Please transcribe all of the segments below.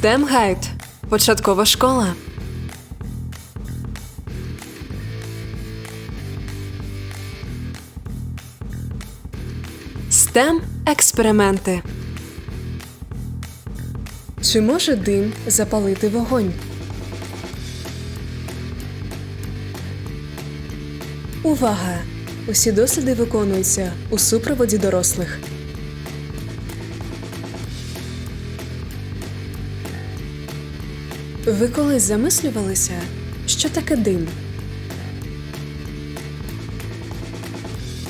STEM Guide. Початкова школа. STEM експерименти. Чи може дим запалити вогонь? Увага! Усі досліди виконуються у супроводі дорослих. Ви колись замислювалися, що таке дим?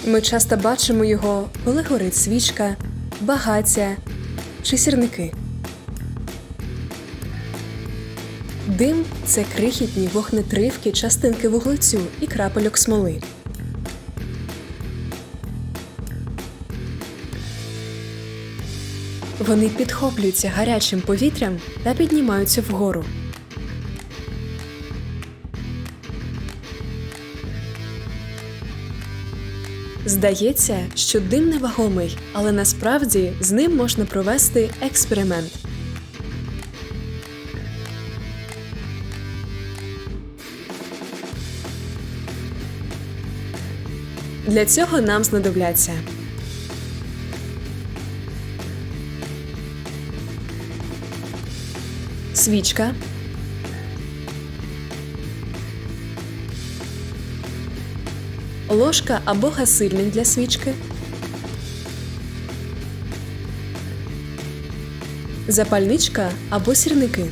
Ми часто бачимо його, коли горить свічка, багаття чи сірники. Дим це крихітні вогнетривки частинки вуглецю і крапельок смоли. Вони підхоплюються гарячим повітрям та піднімаються вгору. Здається, що дим невагомий, але насправді з ним можна провести експеримент. Для цього нам знадобляться свічка, ложка або гасильник для свічки, запальничка або сірники.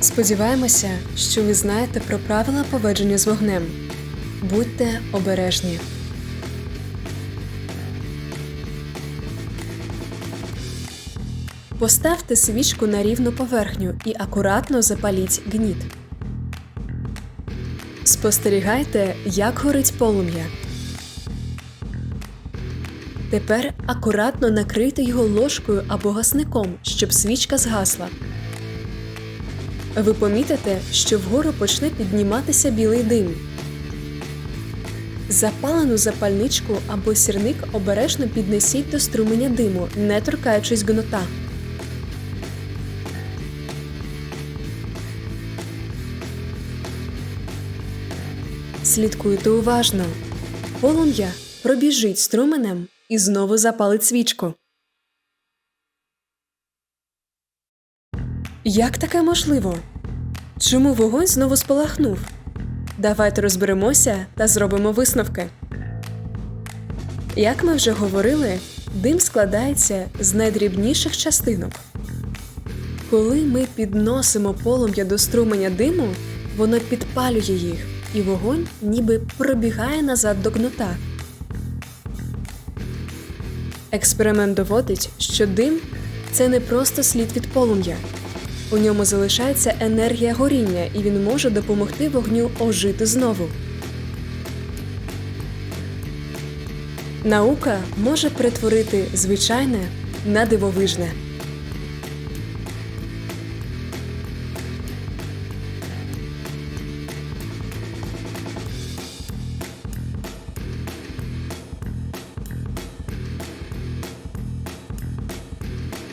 Сподіваємося, що ви знаєте про правила поводження з вогнем. Будьте обережні. Поставте свічку на рівну поверхню і акуратно запаліть гніт. Спостерігайте, як горить полум'я. Тепер акуратно накрийте його ложкою або гасником, щоб свічка згасла. Ви помітите, що вгору почне підніматися білий дим. Запалену запальничку або сірник обережно піднесіть до струменя диму, не торкаючись гнота. Слідкуйте уважно. Полум'я пробіжить струменем і знову запалить свічку. Як таке можливо? Чому вогонь знову спалахнув? Давайте розберемося та зробимо висновки. Як ми вже говорили, дим складається з найдрібніших частинок. Коли ми підносимо полум'я до струменя диму, воно підпалює їх, і вогонь ніби пробігає назад до гнота. Експеримент доводить, що дим це не просто слід від полум'я. У ньому залишається енергія горіння, і він може допомогти вогню ожити знову. Наука може перетворити звичайне на дивовижне.